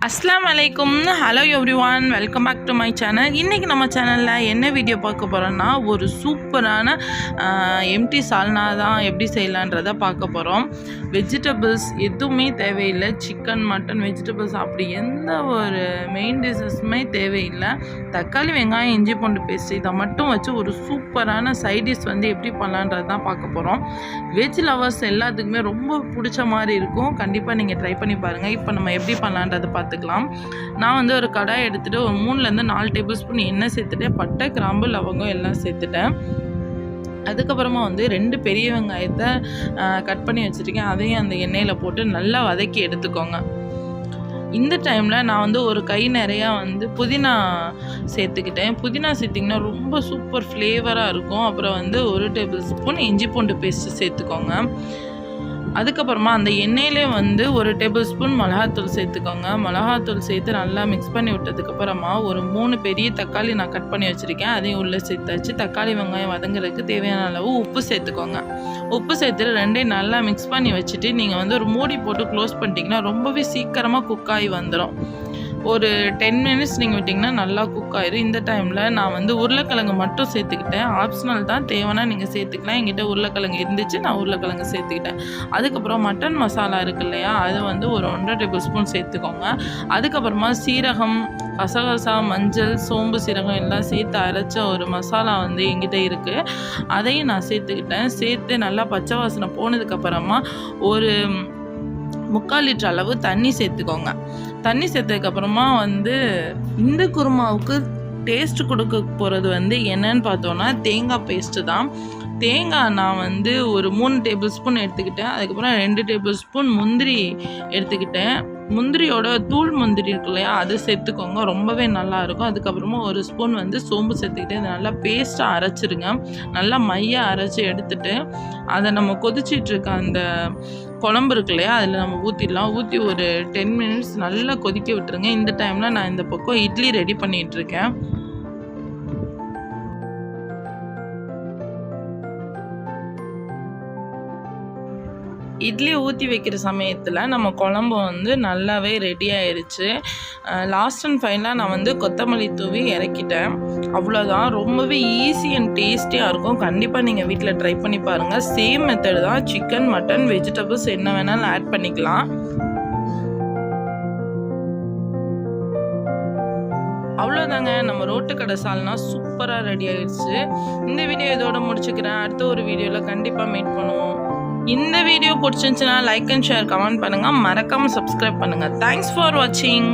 அஸ்லாம் வலைக்கும் hello everyone welcome back to my channel இன்றைக்கி நம்ம சேனலில் என்ன வீடியோ பார்க்க போகிறோன்னா ஒரு சூப்பரான எம்டி சால்னா தான் எப்படி செய்யலான்றதை பார்க்க போகிறோம் வெஜிடபிள்ஸ் எதுவுமே தேவையில்லை சிக்கன் மட்டன் வெஜிடபிள்ஸ் அப்படி எந்த ஒரு மெயின் டிஷ்ஷஸுமே தேவையில்லை தக்காளி வெங்காயம் இஞ்சி பூண்டு பேஸ்ட் இதை மட்டும் வச்சு ஒரு சூப்பரான சைடிஷ் வந்து எப்படி பண்ணலான்றது தான் பார்க்க போகிறோம் வெஜ் லவர்ஸ் எல்லாத்துக்குமே ரொம்ப பிடிச்ச மாதிரி இருக்கும். கண்டிப்பாக நீங்கள் ட்ரை பண்ணி பாருங்கள் இப்போ நம்ம எப்படி பண்ணலான்றதை பார்த்துக்கலாம் நான் வந்து ஒரு கடாய் எடுத்துகிட்டு ஒரு மூணுலேருந்து நாலு டேபிள் ஸ்பூன் எண்ணெய் சேர்த்துட்டேன் பட்டை கிராம்பு லவங்கம் எல்லாம் சேர்த்துட்டேன். அதுக்கப்புறமா வந்து ரெண்டு பெரிய வெங்காயத்தை கட் பண்ணி வச்சுருக்கேன். அதையும் அந்த எண்ணெயில் போட்டு நல்லா வதக்கி எடுத்துக்கோங்க. இந்த டைமில் நான் வந்து ஒரு கை நிறையா வந்து புதினா சேர்த்துக்கிட்டேன். புதினா சேர்த்திங்கன்னா ரொம்ப சூப்பர் ஃப்ளேவராக இருக்கும். அப்புறம் வந்து ஒரு டேபிள் ஸ்பூன் இஞ்சி பூண்டு பேஸ்ட்டு சேர்த்துக்கோங்க. அதுக்கப்புறமா அந்த எண்ணெயிலே வந்து ஒரு டேபிள் ஸ்பூன் மிளகாத்தூள் சேர்த்துக்கோங்க. மிளகாத்தூள் சேர்த்து நல்லா மிக்ஸ் பண்ணி விட்டதுக்கப்புறமா ஒரு மூணு பெரிய தக்காளி நான் கட் பண்ணி வச்சுருக்கேன். அதையும் உள்ளே சேர்த்தாச்சு தக்காளி வெங்காயம் வதங்குறதுக்கு தேவையான அளவு உப்பு சேர்த்துக்கோங்க. உப்பு சேர்த்துட்டு ரெண்டையும் நல்லா மிக்ஸ் பண்ணி வச்சுட்டு நீங்கள் வந்து ஒரு மூடி போட்டு க்ளோஸ் பண்ணிட்டீங்கன்னா ரொம்பவே சீக்கிரமாக குக் ஆகி வந்துடும் ஒரு டென் மினிட்ஸ் நீங்கள் விட்டிங்கன்னா நல்லா குக் ஆயிரும். இந்த டைமில் நான் வந்து உருளைக்கிழங்கு மட்டும் சேர்த்துக்கிட்டேன். ஆப்ஷனல் தான் தேவைன்னா நீங்கள் சேர்த்துக்கலாம். என்கிட்ட உருளைக்கிழங்கு இருந்துச்சு நான் உருளைக்கிழங்கு சேர்த்துக்கிட்டேன். அதுக்கப்புறம் மட்டன் மசாலா இருக்கு இல்லையா அதை வந்து ஒரு ஒன்றரை டேபிள் ஸ்பூன் சேர்த்துக்கோங்க. அதுக்கப்புறமா சீரகம் கசகசா மஞ்சள் சோம்பு சீரகம் எல்லாம் சேர்த்து அரைச்ச ஒரு மசாலா வந்து எங்கிட்ட இருக்குது அதையும் நான் சேர்த்துக்கிட்டேன். சேர்த்து நல்லா பச்சை வாசனை போனதுக்கப்புறமா ஒரு முக்கால் லிட்டர் அளவு தண்ணி சேர்த்துக்கோங்க. தண்ணி சேர்த்ததுக்கப்புறமா வந்து இந்த குருமாவுக்கு டேஸ்ட் கொடுக்க போகிறது வந்து என்னன்னு பார்த்தோன்னா தேங்காய் பேஸ்ட்டு தான். தேங்காய் நான் வந்து ஒரு மூணு டேபிள் ஸ்பூன் எடுத்துக்கிட்டேன். அதுக்கப்புறம் ரெண்டு டேபிள் ஸ்பூன் முந்திரி எடுத்துக்கிட்டேன். முந்திரியோட தூள் முந்திரி இருக்கு இல்லையா அது சேர்த்துக்கோங்க. ரொம்பவே நல்லாயிருக்கும் அதுக்கப்புறமா ஒரு ஸ்பூன் வந்து சோம்பு சேர்த்துக்கிட்டு அதை நல்லா பேஸ்ட்டாக அரைச்சிருங்க. நல்லா மையாக அரைச்சி எடுத்துட்டு அதை நம்ம கொதிச்சிட்டு இருக்க அந்த குழம்பு இருக்கு இல்லையா அதில் நம்ம ஊற்றிடலாம் ஊற்றி ஒரு டென் மினிட்ஸ் நல்லா கொதிக்க விட்டுருங்க. இந்த டைமில் நான் இந்த பக்கம் இட்லி ரெடி பண்ணிகிட்ருக்கேன் இட்லி ஊற்றி வைக்கிற சமயத்தில் நம்ம குழம்பு வந்து நல்லாவே ரெடி ஆயிடுச்சு லாஸ்ட் அண்ட் ஃபைனலாக நான் வந்து கொத்தமல்லி தூவி இறக்கிட்டேன். அவ்வளோதான் ரொம்பவே ஈஸி அண்ட் டேஸ்டியாக இருக்கும். கண்டிப்பாக நீங்கள் வீட்டில் ட்ரை பண்ணி பாருங்கள் சேம் மெத்தடு தான். சிக்கன் மட்டன் வெஜிடபிள்ஸ் என்ன வேணாலும் ஆட் பண்ணிக்கலாம். அவ்வளோதாங்க நம்ம ரோட்டு கடை சால்னா சூப்பராக ரெடி ஆயிடுச்சு இந்த வீடியோ இதோட முடிச்சுக்கிறேன். அடுத்த ஒரு வீடியோவில் கண்டிப்பாக மீட் பண்ணுவோம். இந்த வீடியோ பிடிச்சிருந்துச்சுன்னா லைக் அண்ட் ஷேர் கமெண்ட் பண்ணுங்கள் மறக்காமல் சப்ஸ்கிரைப் பண்ணுங்கள் தேங்க்ஸ் ஃபார் வாட்சிங்